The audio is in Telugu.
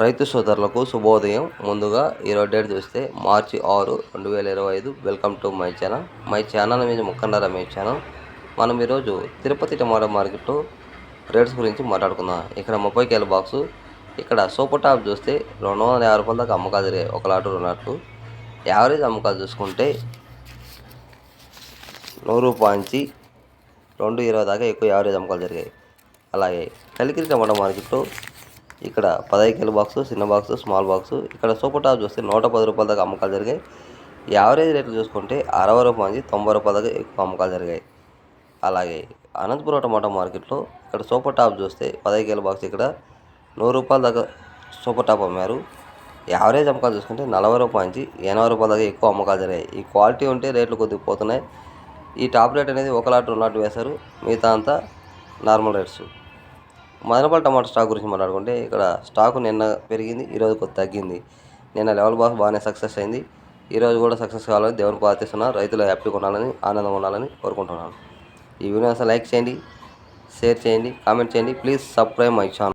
రైతు సోదరులకు శుభోదయం. ముందుగా ఈరోజు డేట్ చూస్తే మార్చి ఆరు రెండు వేల ఇరవై ఐదు. Welcome to my channel my channel మీద ముఖండ రమేష్ ఛానల్ మనం ఈరోజు తిరుపతి టమాటో మార్కెట్లో రేట్స్ గురించి మాట్లాడుకుందాం. ఇక్కడ ముప్పై కేల బాక్సు ఇక్కడ సూపర్ టాప్ చూస్తే రెండు వందల యాభై రూపాయల దాకా అమ్మకాలు జరిగాయి. ఒక లాటు రెండు లాట్లు. యావరేజ్ అమ్మకాలు చూసుకుంటే నూరు పాయించి రెండు ఇరవై దాకా ఎక్కువ యావరేజ్ అమ్మకాలు జరిగాయి. అలాగే కలికిరి టమాటో మార్కెట్లో ఇక్కడ పదహైదు కిలో బాక్సు చిన్న బాక్స్ స్మాల్ బాక్సు ఇక్కడ సూపర్ టాప్ చూస్తే నూట పది రూపాయల దాకా అమ్మకాలు జరిగాయి. యావరేజ్ రేట్లు చూసుకుంటే అరవై రూపాయల నుంచి తొంభై రూపాయల దాకా ఎక్కువ అమ్మకాలు జరిగాయి. అలాగే అనంతపురం టమాటా మార్కెట్లో ఇక్కడ సూపర్ టాప్ చూస్తే పదహైదు కిలో బాక్స్ ఇక్కడ నూరు రూపాయల దాకా సూపర్ టాప్ అమ్మారు. యావరేజ్ అమ్మకాలు చూసుకుంటే నలభై రూపాయల నుంచి ఎనభై రూపాయల దాకా ఎక్కువ అమ్మకాలు జరిగాయి. ఈ క్వాలిటీ ఉంటే రేట్లు కొద్దిగా పోతున్నాయి. ఈ టాప్ రేట్ అనేది ఒక లాట్ రెండు లాట్ వేశారు. మిగతా అంతా normal rates Madanapalle tomato stock గురించి మాట్లాడుకుంటే ఇక్కడ స్టాక్ నిన్న పెరిగింది ఈరోజు కొద్ది తగ్గింది. నిన్న లెవెల్ బాక్స్ బాగానే సక్సెస్ అయింది. ఈరోజు కూడా సక్సెస్ కావాలని దేవుని ప్రార్థిస్తున్నాను రైతులు హ్యాపీగా ఉండాలని ఆనందంగా ఉండాలని కోరుకుంటున్నాను. ఈ వీడియో లైక్ చేయండి షేర్ చేయండి కామెంట్ చేయండి. Please subscribe my channel.